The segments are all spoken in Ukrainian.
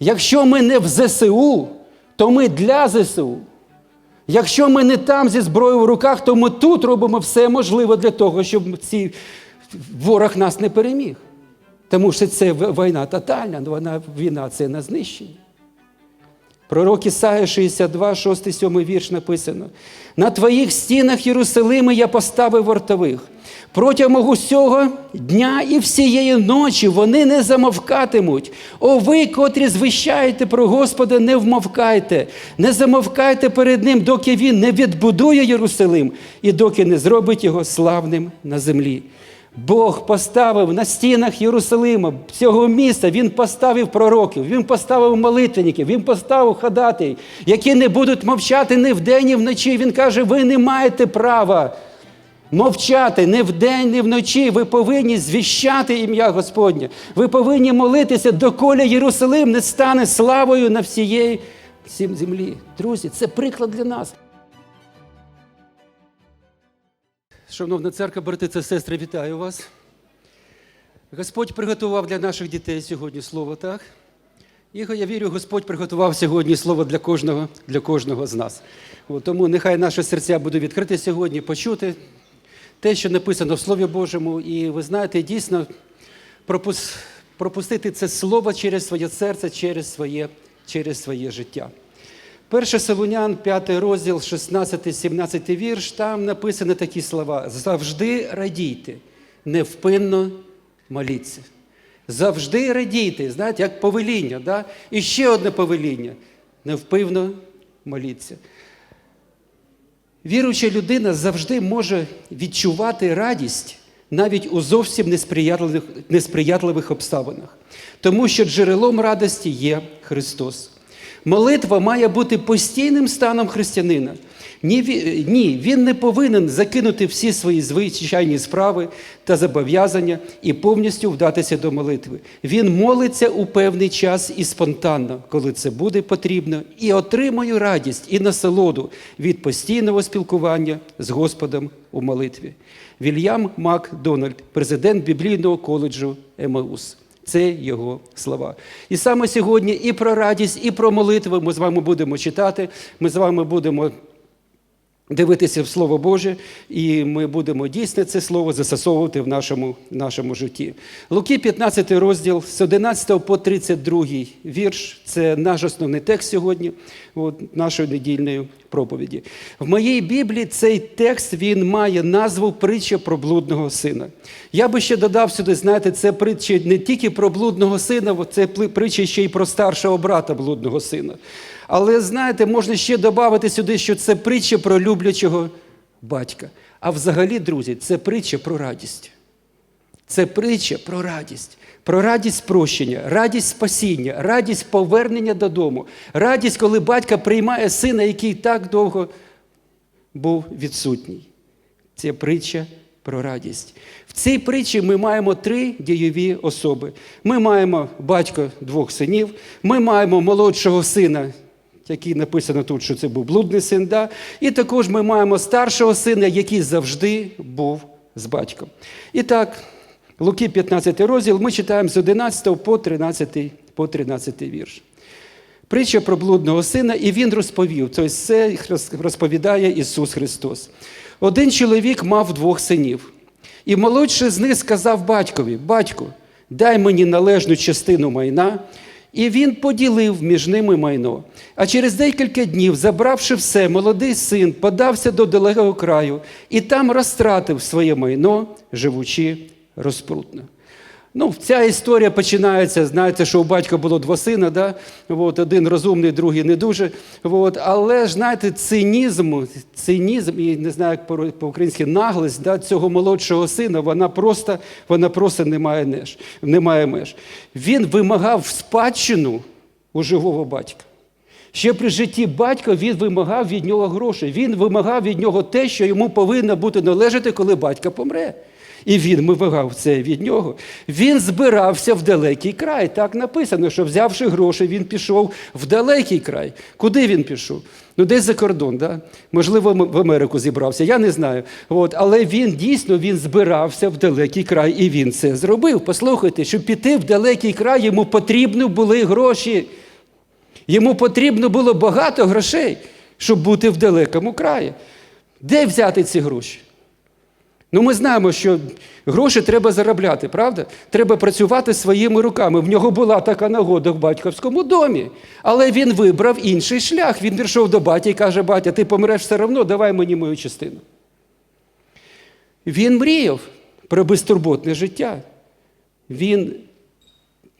Якщо ми не в ЗСУ, то ми для ЗСУ. Якщо ми не там зі зброєю в руках, то ми тут робимо все можливе для того, щоб цей ворог нас не переміг. Тому що це війна тотальна, вона, війна це на знищення. Пророк Ісая 62, 6, 7 вірш написано: На твоїх стінах Єрусалими я поставив вартових. Протягом усього дня і всієї ночі вони не замовкатимуть. О, ви, котрі звищаєте про Господа, не вмовкайте, не замовкайте перед Ним, доки Він не відбудує Єрусалим і доки не зробить його славним на землі. Бог поставив на стінах Єрусалима, цього міста, Він поставив пророків, Він поставив молитвенників, Він поставив ходатей, які не будуть мовчати ні вдень, ні вночі. Він каже, ви не маєте права мовчати ні вдень, ні вночі. Ви повинні звіщати ім'я Господнє. Ви повинні молитися, доколи Єрусалим не стане славою на всієї землі. Друзі, це приклад для нас. Шановна церква, брати та сестри, вітаю вас. Господь приготував для наших дітей сьогодні слово, так? І я вірю, Господь приготував сьогодні слово для кожного, для кожного з нас. От, тому нехай наші серця будуть відкриті сьогодні, почути те, що написано в Слові Божому. І ви знаєте, дійсно пропус- пропустити це слово через своє серце, через своє, через своє життя. Перше Солунян, 5 розділ, 16-17 вірш, там написані такі слова: завжди радійте, невпинно моліться. Завжди радійте, знаєте, як повеління. Да? І ще одне повеління невпинно моліться. Віруюча людина завжди може відчувати радість навіть у зовсім несприятливих, несприятливих обставинах, тому що джерелом радості є Христос. Молитва має бути постійним станом християнина. Ні, ні, він не повинен закинути всі свої звичайні справи та зобов'язання і повністю вдатися до молитви. Він молиться у певний час і спонтанно, коли це буде потрібно, і отримує радість і насолоду від постійного спілкування з Господом у молитві. Вільям Макдональд, президент біблійного коледжу Емаус. Це його слова. І саме сьогодні і про радість, і про молитву ми з вами будемо читати. Ми з вами будемо дивитися в Слово Боже, і ми будемо дійсно це слово застосовувати в нашому, нашому житті. Луки, 15 розділ з 11 по 32 вірш. Це наш основний текст сьогодні, от, нашої недільної проповіді. В моїй Біблії цей текст він має назву притча про блудного сина. Я би ще додав сюди, знаєте, це притча не тільки про блудного сина, це притча ще й про старшого брата блудного сина. Але знаєте, можна ще додати сюди, що це притча про люблячого батька. А взагалі, друзі, це притча про радість. Це притча про радість, про радість прощення, радість спасіння, радість повернення додому, радість, коли батько приймає сина, який так довго був відсутній. Це притча про радість. В цій притчі ми маємо три дієві особи. Ми маємо батька двох синів, ми маємо молодшого сина, який написано тут, що це був блудний син. Да? І також ми маємо старшого сина, який завжди був з батьком. І так, Луки 15 розділ, ми читаємо з 11 по 13, по 13 вірш. Притча про блудного сина, і він розповів. Тобто це розповідає Ісус Христос. Один чоловік мав двох синів, і молодший з них сказав батькові: Батьку, дай мені належну частину майна. І він поділив між ними майно. А через декілька днів, забравши все, молодий син подався до далекого краю і там розтратив своє майно, живучи розпрутно. Ну, ця історія починається, знаєте, що у батька було два сина, да? От, один розумний, другий не дуже. От, але знаєте, цинізм, цинізм, і не знаю, як по- по-українськи наглість да, цього молодшого сина, вона просто, вона просто не має меж. Не має меж. Він вимагав спадщину у живого батька. Ще при житті батька він вимагав від нього грошей. Він вимагав від нього те, що йому повинно бути належати, коли батько помре. І він вимагав це від нього. Він збирався в далекий край. Так написано, що взявши гроші, він пішов в далекий край. Куди він пішов? Ну, десь за кордон, да? можливо, в Америку зібрався, я не знаю. От. Але він дійсно він збирався в далекий край, і він це зробив. Послухайте, щоб піти в далекий край, йому потрібні були гроші. Йому потрібно було багато грошей, щоб бути в далекому краї. Де взяти ці гроші? Ну, ми знаємо, що гроші треба заробляти, правда? Треба працювати своїми руками. В нього була така нагода в батьківському домі. Але він вибрав інший шлях. Він пішов до батя і каже: батя, ти помреш все одно, давай мені мою частину. Він мріяв про безтурботне життя. Він,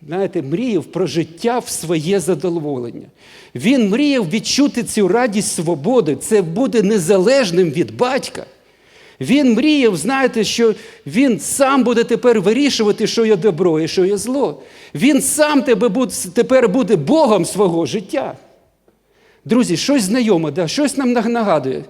знаєте, мріяв про життя в своє задоволення. Він мріяв відчути цю радість свободи. Це буде незалежним від батька. Він мріяв, знаєте, що він сам буде тепер вирішувати, що є добро і що є зло. Він сам тебе буде, тепер буде Богом свого життя. Друзі, щось знайоме, да? щось нам нагадує.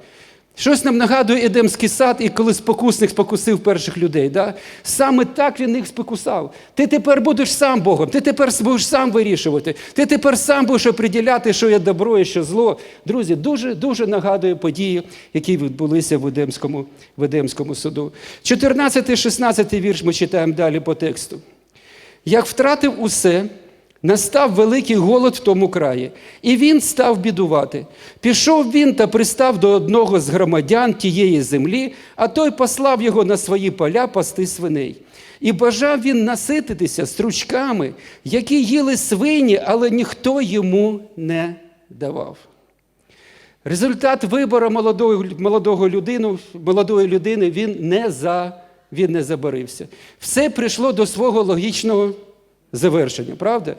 Щось нам нагадує Едемський сад, і коли спокусник спокусив перших людей. Да? Саме так він їх спокусав. Ти тепер будеш сам Богом, ти тепер будеш сам вирішувати, ти тепер сам будеш оприділяти, що є добро і що зло. Друзі, дуже дуже нагадує події, які відбулися в Едемському, в Едемському суду. 14-16 вірш ми читаємо далі по тексту. Як втратив усе, Настав великий голод в тому краї, і він став бідувати. Пішов він та пристав до одного з громадян тієї землі, а той послав його на свої поля пасти свиней. І бажав він насититися стручками, які їли свині, але ніхто йому не давав. Результат вибору молодого, молодого людину, молодої людини він не, за, він не забарився. Все прийшло до свого логічного завершення, правда?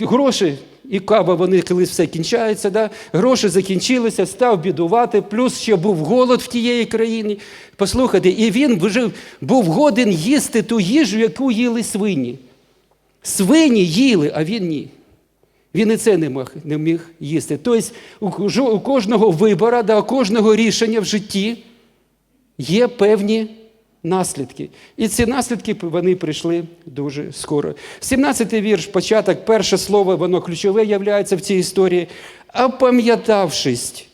Гроші і кава, вони колись все кінчається, да? гроші закінчилися, став бідувати, плюс ще був голод в тієї країні. Послухайте, і він вже був годен їсти ту їжу, яку їли свині. Свині їли, а він ні. Він і це не міг, не міг їсти. Тобто у кожного вибора, да, у кожного рішення в житті є певні наслідки. І ці наслідки вони прийшли дуже скоро. 17-й вірш, початок, перше слово, воно ключове являється в цій історії. Опам'ятавшись,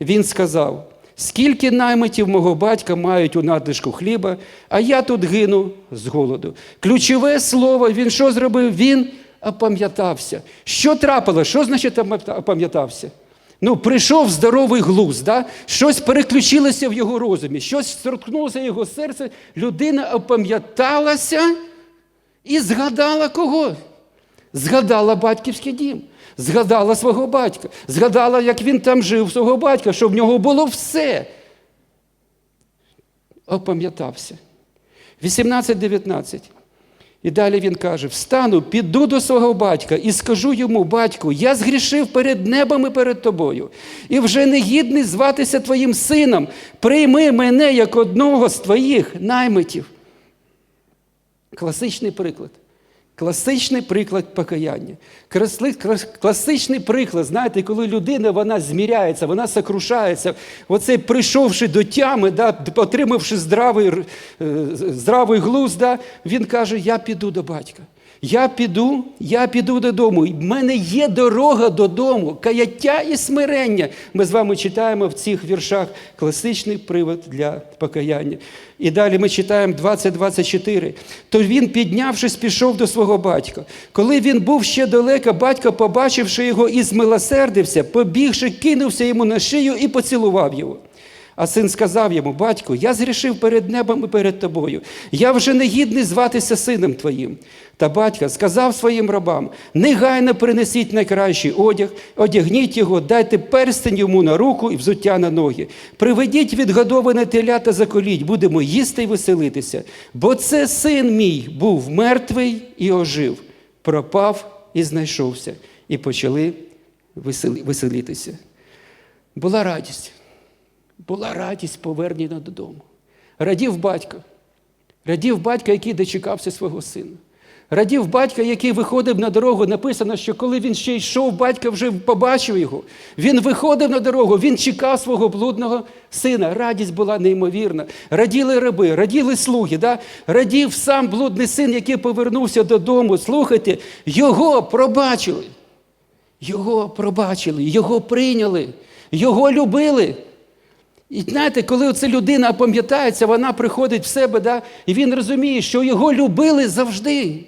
він сказав: скільки наймитів мого батька мають у надлишку хліба, а я тут гину з голоду. Ключове слово, він що зробив? Він опам'ятався. Що трапило? Що значить опам'ятався? Ну, прийшов здоровий глузд, да? щось переключилося в його розумі, щось торкнулося його серце, людина опам'яталася і згадала кого? Згадала батьківський дім, згадала свого батька, згадала, як він там жив, свого батька, що в нього було все. Опам'ятався. 18-19. І далі він каже: Встану, піду до свого батька і скажу йому, батьку, я згрішив перед небом і перед тобою, і вже не гідний зватися твоїм сином. Прийми мене як одного з твоїх наймитів. Класичний приклад. Класичний приклад покаяння. Класичний приклад, знаєте, коли людина вона зміряється, вона сокрушається, оцей прийшовши до тями, да, отримавши здравий здравий глузд, да, він каже: Я піду до батька. Я піду, я піду додому. В мене є дорога додому, каяття і смирення. Ми з вами читаємо в цих віршах класичний привод для покаяння. І далі ми читаємо 20-24. То він, піднявшись, пішов до свого батька. Коли він був ще далеко, батько, побачивши його, і змилосердився, побігши, кинувся йому на шию і поцілував його. А син сказав йому: Батько, я зрішив перед небом і перед тобою. Я вже не гідний зватися сином твоїм. Та батько сказав своїм рабам: негайно принесіть найкращий одяг, одягніть його, дайте перстень йому на руку і взуття на ноги. Приведіть відгодоване теля та заколіть, будемо їсти й веселитися. Бо це син мій був мертвий і ожив, пропав і знайшовся, і почали веселитися. Була радість була радість повернення додому. Радів батько. Радів батька, який дочекався свого сина. Радів батька, який виходив на дорогу. Написано, що коли він ще йшов, батько вже побачив його. Він виходив на дорогу, він чекав свого блудного сина. Радість була неймовірна. Раділи раби, раділи слуги. Да? Радів сам блудний син, який повернувся додому. Слухайте, його пробачили. Його пробачили, його прийняли, його любили. І знаєте, коли оця людина пам'ятається, вона приходить в себе, да, і він розуміє, що його любили завжди.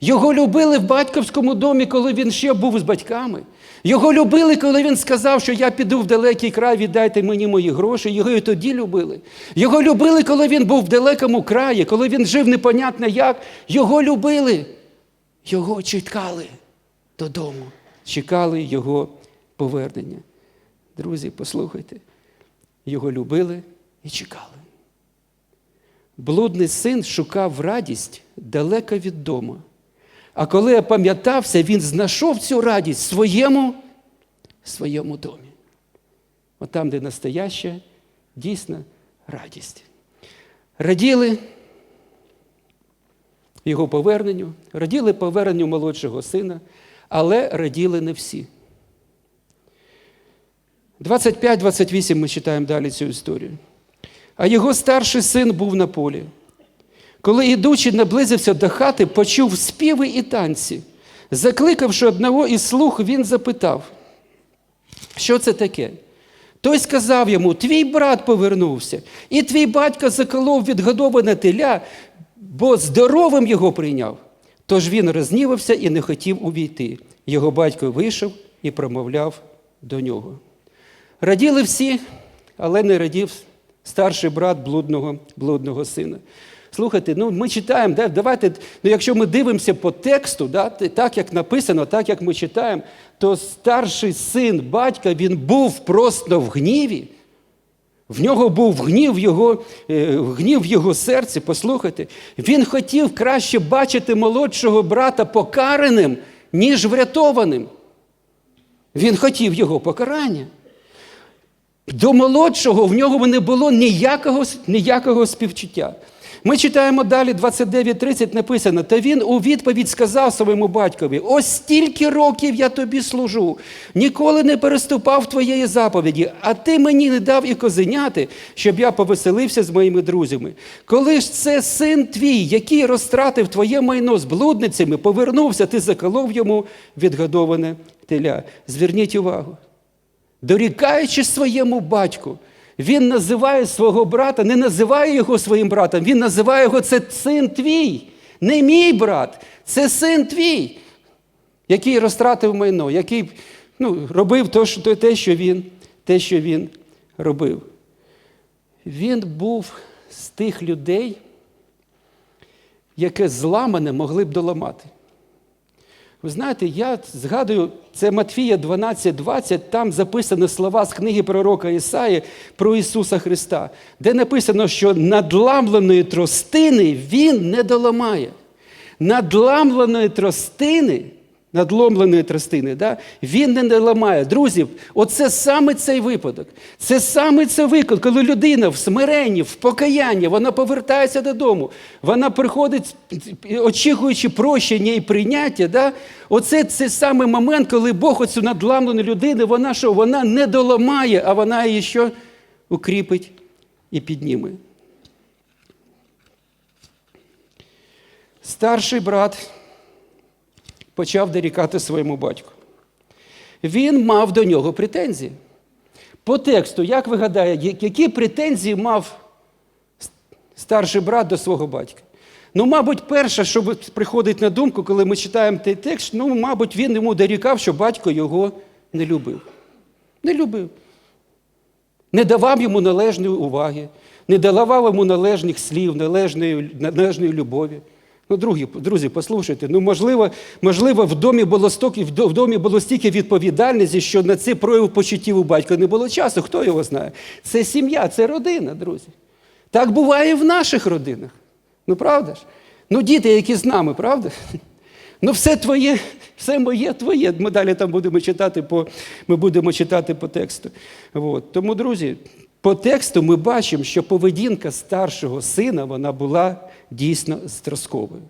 Його любили в батьківському домі, коли він ще був з батьками. Його любили, коли він сказав, що я піду в далекий край, віддайте мені мої гроші. Його і тоді любили. Його любили, коли він був в далекому краї, коли він жив непонятно як. Його любили. Його чекали додому, чекали його повернення. Друзі, послухайте, його любили і чекали. Блудний син шукав радість далеко від дому. А коли опам'ятався, він знайшов цю радість в своєму, своєму домі. От там, де настояща, дійсна радість. Раділи його поверненню, раділи поверненню молодшого сина, але раділи не всі. 25-28 ми читаємо далі цю історію. А його старший син був на полі. Коли, ідучи, наблизився до хати, почув співи і танці. Закликавши одного із слуг, він запитав, що це таке? Той сказав йому: Твій брат повернувся, і твій батько заколов відгодоване теля, бо здоровим його прийняв. Тож він рознівався і не хотів увійти. Його батько вийшов і промовляв до нього. Раділи всі, але не радів старший брат блудного, блудного сина. Слухайте, ну ми читаємо, да, давайте, ну якщо ми дивимося по тексту, да, так як написано, так як ми читаємо, то старший син батька він був просто в гніві. В нього був гнів його, е, гнів його серці. Послухайте, він хотів краще бачити молодшого брата покараним, ніж врятованим. Він хотів його покарання. До молодшого в нього не було ніякого, ніякого співчуття. Ми читаємо далі 29.30 написано, та він у відповідь сказав своєму батькові: ось стільки років я тобі служу, ніколи не переступав твоєї заповіді, а ти мені не дав і козеняти, щоб я повеселився з моїми друзями. Коли ж це син твій, який розтратив твоє майно з блудницями, повернувся, ти заколов йому відгодоване теля. Зверніть увагу. Дорікаючи своєму батьку, він називає свого брата, не називає його своїм братом, він називає його це син твій, не мій брат, це син твій, який розтратив майно, який ну, робив те, що він, те, що він робив. Він був з тих людей, яке зламане могли б доламати. Ви знаєте, я згадую, це Матфія 12,20, там записані слова з книги пророка Ісаї про Ісуса Христа, де написано, що надламленої тростини Він не доламає. Надламленої тростини, надломленої тростини, да, він не ламає. Друзі, оце саме цей випадок. Це саме цей випадок, коли людина в смиренні, в покаянні, вона повертається додому, вона приходить, очікуючи прощення і прийняття. Да, Оце це саме момент, коли Бог оцю надламлену людину, вона що? Вона не доламає, а вона її що укріпить і підніме. Старший брат почав дорікати своєму батьку. Він мав до нього претензії. По тексту, як ви гадаєте, які претензії мав старший брат до свого батька? Ну, мабуть, перше, що приходить на думку, коли ми читаємо цей текст, ну, мабуть, він йому дорікав, що батько його не любив. Не любив. Не давав йому належної уваги, не давав йому належних слів, належної, належної любові. Ну, друзі, друзі, послухайте, ну можливо, можливо, в домі було стільки, в домі було стільки відповідальності, що на це прояв почуттів у батька не було часу. Хто його знає? Це сім'я, це родина, друзі. Так буває і в наших родинах. Ну, правда ж? Ну, діти, які з нами, правда? Ну, все твоє, все моє твоє. Ми далі там будемо читати по, ми будемо читати по тексту. От. Тому, друзі, по тексту ми бачимо, що поведінка старшого сина вона була дійсно зразковою.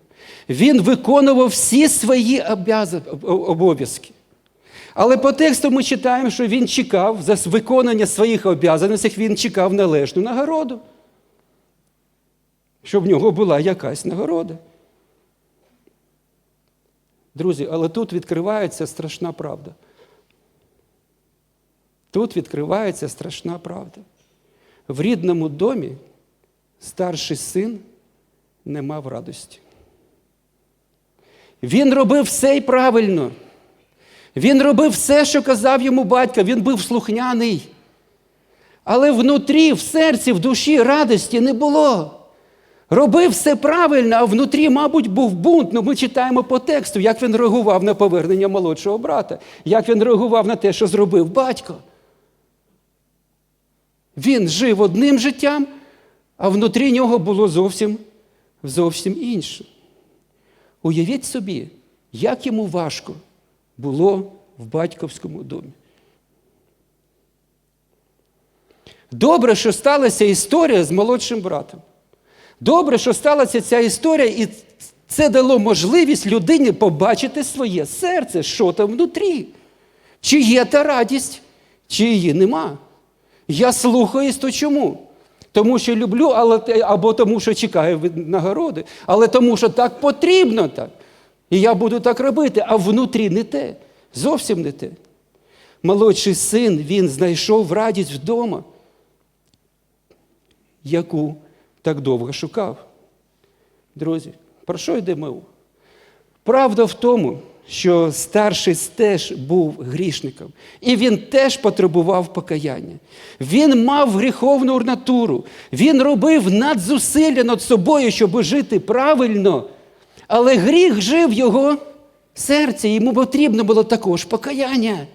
Він виконував всі свої обов'язки. Але по тексту ми читаємо, що він чекав за виконання своїх обов'язків, він чекав належну нагороду. Щоб в нього була якась нагорода. Друзі, але тут відкривається страшна правда. Тут відкривається страшна правда. В рідному домі старший син не мав радості. Він робив все й правильно. Він робив все, що казав йому батько, він був слухняний. Але внутрі, в серці, в душі радості не було. Робив все правильно, а внутрі, мабуть, був бунт. Ну, ми читаємо по тексту, як він реагував на повернення молодшого брата, як він реагував на те, що зробив батько. Він жив одним життям, а внутрі нього було зовсім, зовсім інше. Уявіть собі, як йому важко було в батьковському домі. Добре, що сталася історія з молодшим братом. Добре, що сталася ця історія, і це дало можливість людині побачити своє серце, що там внутрі. Чи є та радість, чи її нема. Я слухаюсь, то чому? Тому що люблю, але, або тому, що чекаю від нагороди, але тому, що так потрібно так. І я буду так робити, а внутрі не те. Зовсім не те. Молодший син, він знайшов радість вдома, яку так довго шукав. Друзі, про що йде мова? Правда в тому, що старший теж був грішником, і він теж потребував покаяння. Він мав гріховну натуру, він робив надзусилля над собою, щоб жити правильно, але гріх жив в його серці, йому потрібно було також покаяння,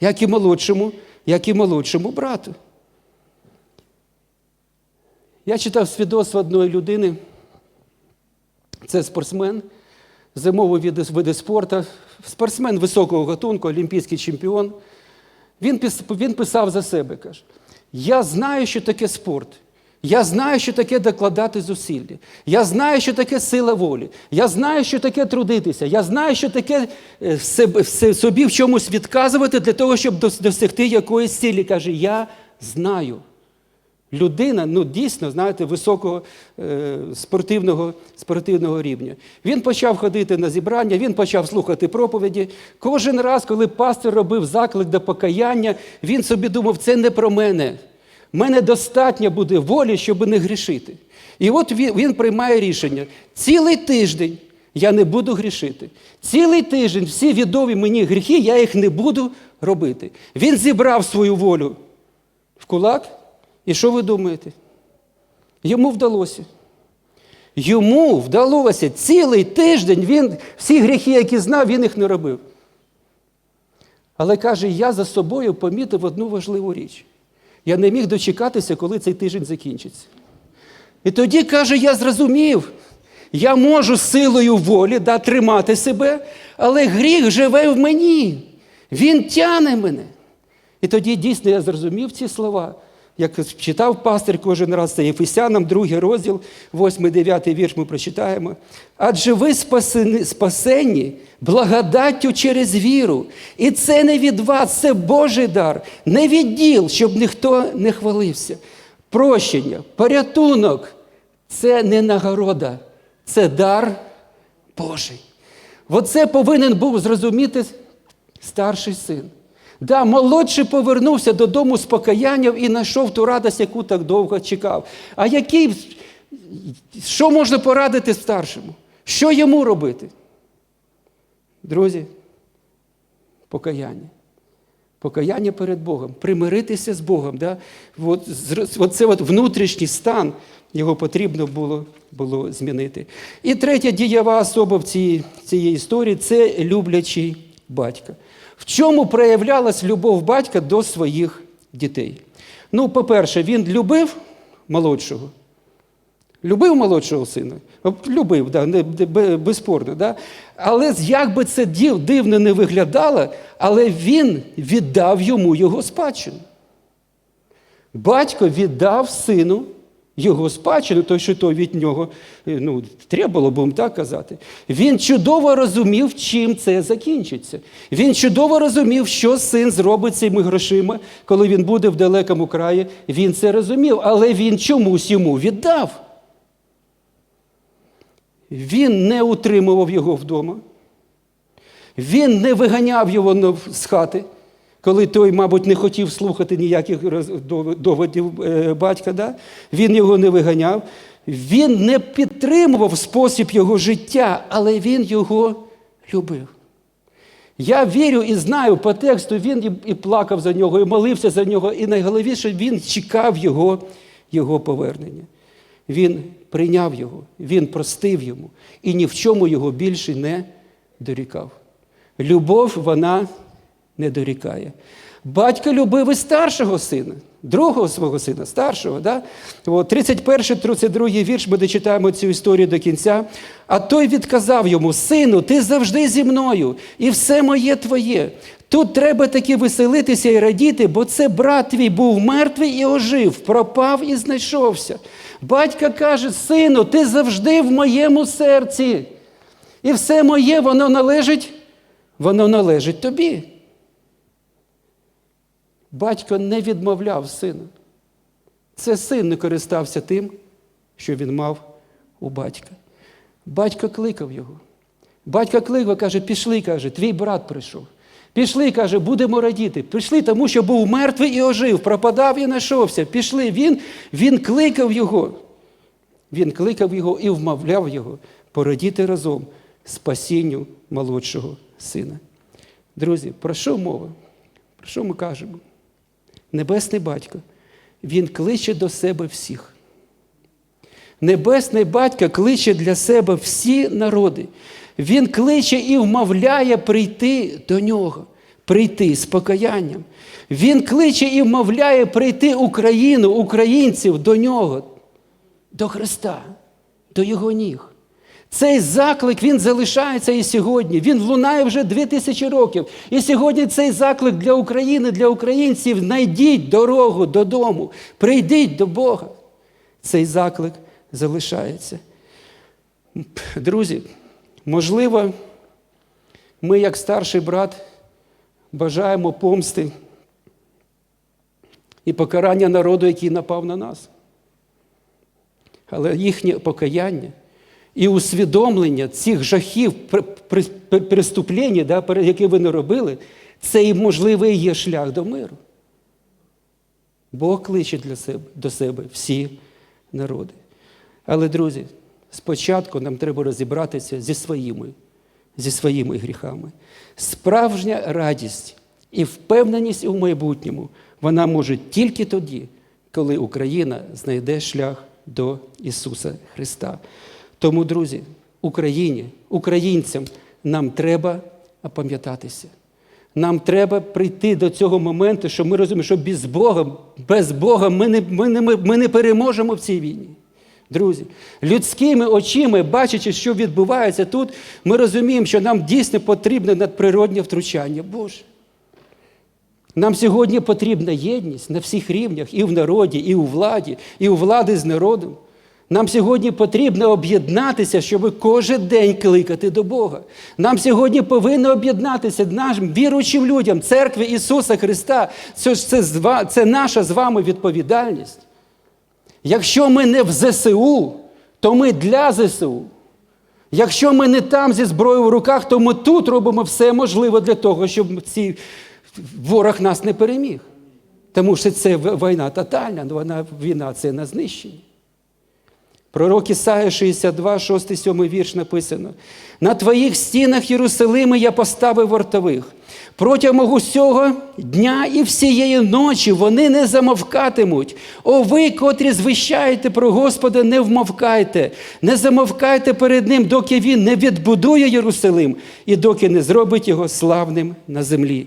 як і молодшому, як і молодшому брату. Я читав свідоцтво одної людини, це спортсмен, зимовий види, спорту, спортсмен високого гатунку, олімпійський чемпіон. Він, він писав за себе, каже: Я знаю, що таке спорт. Я знаю, що таке докладати зусилля. Я знаю, що таке сила волі. Я знаю, що таке трудитися. Я знаю, що таке собі в чомусь відказувати для того, щоб досягти якоїсь цілі. Каже, я знаю. Людина, ну дійсно, знаєте, високого е, спортивного спортивного рівня. Він почав ходити на зібрання, він почав слухати проповіді. Кожен раз, коли пастор робив заклик до покаяння, він собі думав, це не про мене. Мене достатньо буде волі, щоб не грішити. І от він, він приймає рішення: цілий тиждень я не буду грішити. Цілий тиждень всі відомі мені гріхи, я їх не буду робити. Він зібрав свою волю в кулак. І що ви думаєте? Йому вдалося. Йому вдалося цілий тиждень він всі гріхи, які знав, він їх не робив. Але каже, я за собою помітив одну важливу річ. Я не міг дочекатися, коли цей тиждень закінчиться. І тоді, каже, я зрозумів, я можу силою волі да, тримати себе, але гріх живе в мені. Він тяне мене. І тоді дійсно я зрозумів ці слова як читав пастир кожен раз, це Єфесянам, другий розділ, 8-9 вірш ми прочитаємо. Адже ви спасені, спасені благодаттю через віру. І це не від вас, це Божий дар, не від діл, щоб ніхто не хвалився. Прощення, порятунок це не нагорода, це дар Божий. Оце повинен був зрозуміти старший син. Да, молодший повернувся додому з покаянням і знайшов ту радість, яку так довго чекав. А який, що можна порадити старшому? Що йому робити? Друзі, покаяння. Покаяння перед Богом, примиритися з Богом. Да? От, це от внутрішній стан його потрібно було було змінити. І третя дієва особа в цій, цієї історії це люблячий батько. В чому проявлялась любов батька до своїх дітей? Ну, по-перше, він любив молодшого. Любив молодшого сина? Любив, да, безспорно. Да? Але як би це дивно не виглядало, але він віддав йому його спадщину. Батько віддав сину його спадщину, той, що то від нього е, ну, треба будемо так казати. Він чудово розумів, чим це закінчиться. Він чудово розумів, що син зробить цими грошима, коли він буде в далекому краї. Він це розумів, але він чомусь йому віддав. Він не утримував його вдома. Він не виганяв його з хати коли той, мабуть, не хотів слухати ніяких доводів е, батька, да? він його не виганяв, Він не підтримував спосіб його життя, але він його любив. Я вірю і знаю по тексту, він і, плакав за нього, і молився за нього, і найголовніше, він чекав його, його повернення. Він прийняв його, він простив йому і ні в чому його більше не дорікав. Любов вона не дорікає. Батько любив і старшого сина, другого свого сина, старшого. Да? От 31-32 вірш ми дочитаємо цю історію до кінця. А той відказав йому: Сину, ти завжди зі мною, і все моє твоє. Тут треба таки веселитися і радіти, бо це брат твій був мертвий і ожив, пропав і знайшовся. Батько каже: Сину, ти завжди в моєму серці. І все моє, воно належить, воно належить тобі. Батько не відмовляв сина. Це син не користався тим, що він мав у батька. Батько кликав його. Батько кликав, каже, пішли, каже, твій брат прийшов. Пішли, каже, будемо радіти. Пішли, тому що був мертвий і ожив, пропадав і знайшовся. Пішли. Він, він кликав його. Він кликав його і вмовляв його порадіти разом спасінню молодшого сина. Друзі, про що мова? Про що ми кажемо? Небесний батько, Він кличе до себе всіх. Небесний батько кличе для себе всі народи. Він кличе і вмовляє прийти до нього, прийти з покаянням. Він кличе і вмовляє прийти Україну, українців до нього, до Христа, до Його ніг. Цей заклик він залишається і сьогодні. Він лунає вже дві тисячі років. І сьогодні цей заклик для України, для українців знайдіть дорогу додому, прийдіть до Бога. Цей заклик залишається. Друзі, можливо, ми, як старший брат, бажаємо помсти і покарання народу, який напав на нас. Але їхнє покаяння і усвідомлення цих жахів преступлень, да, які ви не робили, це і можливий є шлях до миру. Бог кличе для себе, до себе всі народи. Але, друзі, спочатку нам треба розібратися зі своїми, зі своїми гріхами. Справжня радість і впевненість у майбутньому вона може тільки тоді, коли Україна знайде шлях до Ісуса Христа. Тому, друзі, Україні, українцям нам треба опам'ятатися. Нам треба прийти до цього моменту, що ми розуміємо, що без Бога, без Бога ми не, ми, не, ми не переможемо в цій війні. Друзі, людськими очима, бачачи, що відбувається тут, ми розуміємо, що нам дійсно потрібне надприроднє втручання. Боже. Нам сьогодні потрібна єдність на всіх рівнях, і в народі, і у владі, і у влади з народом. Нам сьогодні потрібно об'єднатися, щоб кожен день кликати до Бога. Нам сьогодні повинно об'єднатися нашим віруючим людям, церкві Ісуса Христа. Це, це, це наша з вами відповідальність. Якщо ми не в ЗСУ, то ми для ЗСУ. Якщо ми не там зі зброєю в руках, то ми тут робимо все можливе для того, щоб ці ворог нас не переміг. Тому що це війна тотальна, війна це на знищення. Пророк Ісая 62, 6, 7 вірш написано: на твоїх стінах Єрусалими я поставив вартових. Протягом усього дня і всієї ночі вони не замовкатимуть. О, ви, котрі звищаєте про Господа, не вмовкайте, не замовкайте перед Ним, доки Він не відбудує Єрусалим і доки не зробить його славним на землі.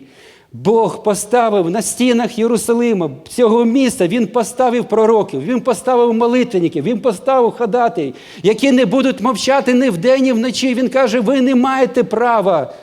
Бог поставив на стінах Єрусалима, цього міста, Він поставив пророків, Він поставив молитвенників, Він поставив ходатей, які не будуть мовчати ні вдень, ні вночі. Він каже, ви не маєте права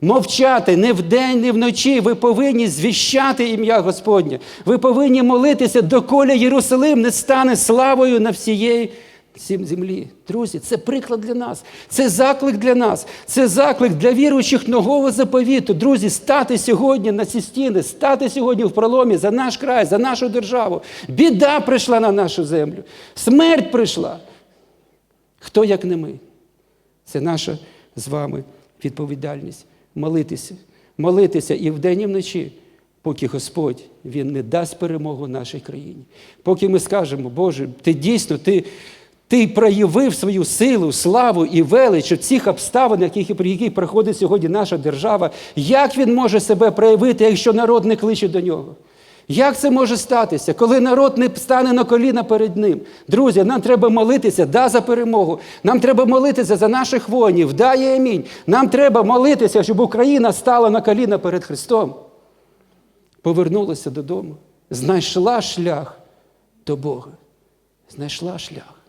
мовчати ні вдень, ні вночі. Ви повинні звіщати ім'я Господнє. Ви повинні молитися, доколи Єрусалим не стане славою на всієї землі. Друзі, це приклад для нас, це заклик для нас, це заклик для віруючих нового заповіту. Друзі, стати сьогодні на ці стіни, стати сьогодні в проломі за наш край, за нашу державу. Біда прийшла на нашу землю, смерть прийшла. Хто як не ми? Це наша з вами відповідальність. Молитися, молитися і вдень, і вночі. Поки Господь Він не дасть перемогу нашій країні. Поки ми скажемо, Боже, ти дійсно, ти ти проявив свою силу, славу і велич у цих обставинах, при яких проходить сьогодні наша держава, як він може себе проявити, якщо народ не кличе до нього? Як це може статися, коли народ не стане на коліна перед ним? Друзі, нам треба молитися да, за перемогу. Нам треба молитися за наших воїнів, да і амінь. Нам треба молитися, щоб Україна стала на коліна перед Христом. Повернулася додому, знайшла шлях до Бога. Знайшла шлях.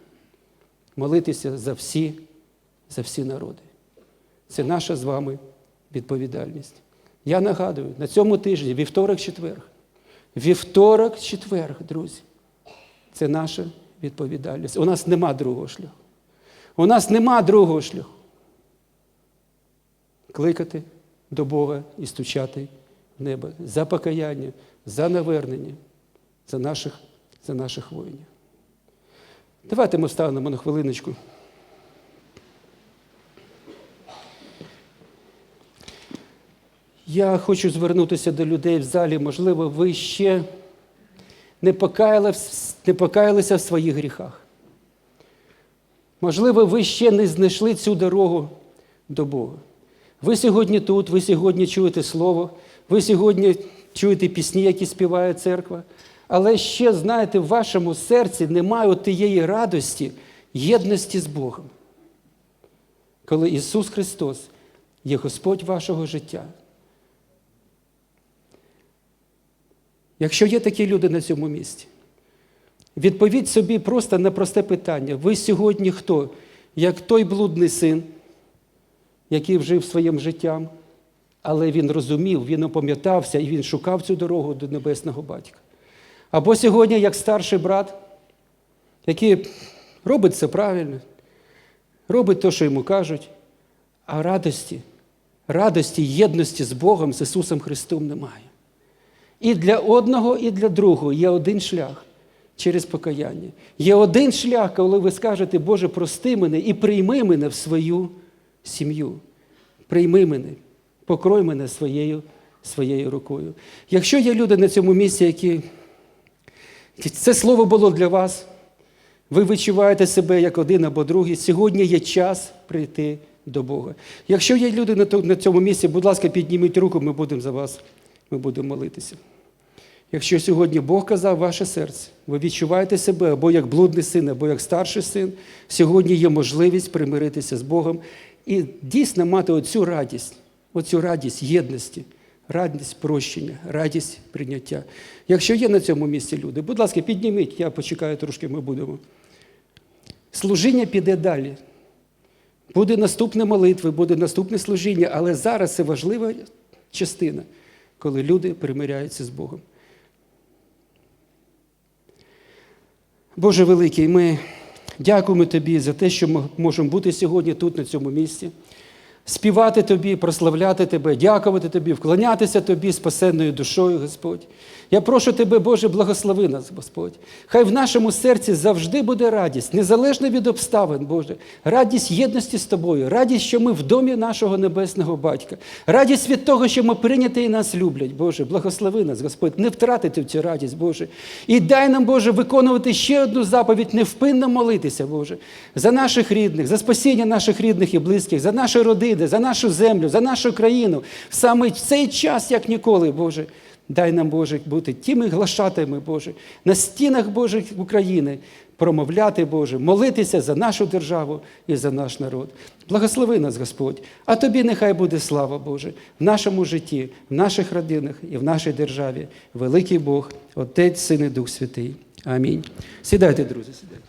Молитися за всі, за всі народи. Це наша з вами відповідальність. Я нагадую, на цьому тижні, вівторок-четверг, Вівторок, четверг, друзі, це наша відповідальність. У нас нема другого шляху. У нас нема другого шляху. Кликати до Бога і стучати в небо за покаяння, за навернення, за наших, за наших воїнів. Давайте ми встанемо на хвилиночку. Я хочу звернутися до людей в залі. Можливо, ви ще не, покаялись, не покаялися в своїх гріхах. Можливо, ви ще не знайшли цю дорогу до Бога. Ви сьогодні тут, ви сьогодні чуєте Слово, ви сьогодні чуєте пісні, які співає церква, але ще, знаєте, в вашому серці немає тієї радості, єдності з Богом. Коли Ісус Христос є Господь вашого життя. Якщо є такі люди на цьому місці, відповідь собі просто на просте питання. Ви сьогодні хто? Як той блудний син, який вжив своїм життям, але він розумів, він опам'ятався і він шукав цю дорогу до небесного батька. Або сьогодні, як старший брат, який робить це правильно, робить те, що йому кажуть, а радості, радості, єдності з Богом, з Ісусом Христом немає. І для одного, і для другого є один шлях через покаяння. Є один шлях, коли ви скажете, Боже, прости мене і прийми мене в свою сім'ю. Прийми мене, покрой мене своєю, своєю рукою. Якщо є люди на цьому місці, які це слово було для вас, ви відчуваєте себе як один або другий, сьогодні є час прийти до Бога. Якщо є люди на цьому місці, будь ласка, підніміть руку, ми будемо за вас, ми будемо молитися. Якщо сьогодні Бог казав ваше серце, ви відчуваєте себе або як блудний син, або як старший син, сьогодні є можливість примиритися з Богом і дійсно мати оцю радість, оцю радість єдності, радість прощення, радість прийняття. Якщо є на цьому місці люди, будь ласка, підніміть, я почекаю трошки, ми будемо. Служіння піде далі. Буде наступне молитви, буде наступне служіння, але зараз це важлива частина, коли люди примиряються з Богом. Боже великий, ми дякуємо Тобі за те, що ми можемо бути сьогодні тут, на цьому місці, співати Тобі, прославляти Тебе, дякувати Тобі, вклонятися Тобі спасенною душою, Господь. Я прошу Тебе, Боже, благослови нас, Господь. Хай в нашому серці завжди буде радість, незалежно від обставин, Боже, радість єдності з Тобою, радість, що ми в домі нашого небесного Батька, радість від того, що ми прийняті і нас люблять, Боже, благослови нас, Господь, не втратити цю радість, Боже. І дай нам, Боже, виконувати ще одну заповідь, невпинно молитися, Боже, за наших рідних, за спасіння наших рідних і близьких, за наші родини, за нашу землю, за нашу країну. Саме в цей час, як ніколи, Боже. Дай нам, Боже, бути тими глашатами, Боже, на стінах Божих України, промовляти, Боже, молитися за нашу державу і за наш народ. Благослови нас, Господь, а тобі нехай буде слава, Боже, в нашому житті, в наших родинах і в нашій державі. Великий Бог, Отець, Син і Дух Святий. Амінь. Сідайте, друзі, сідайте.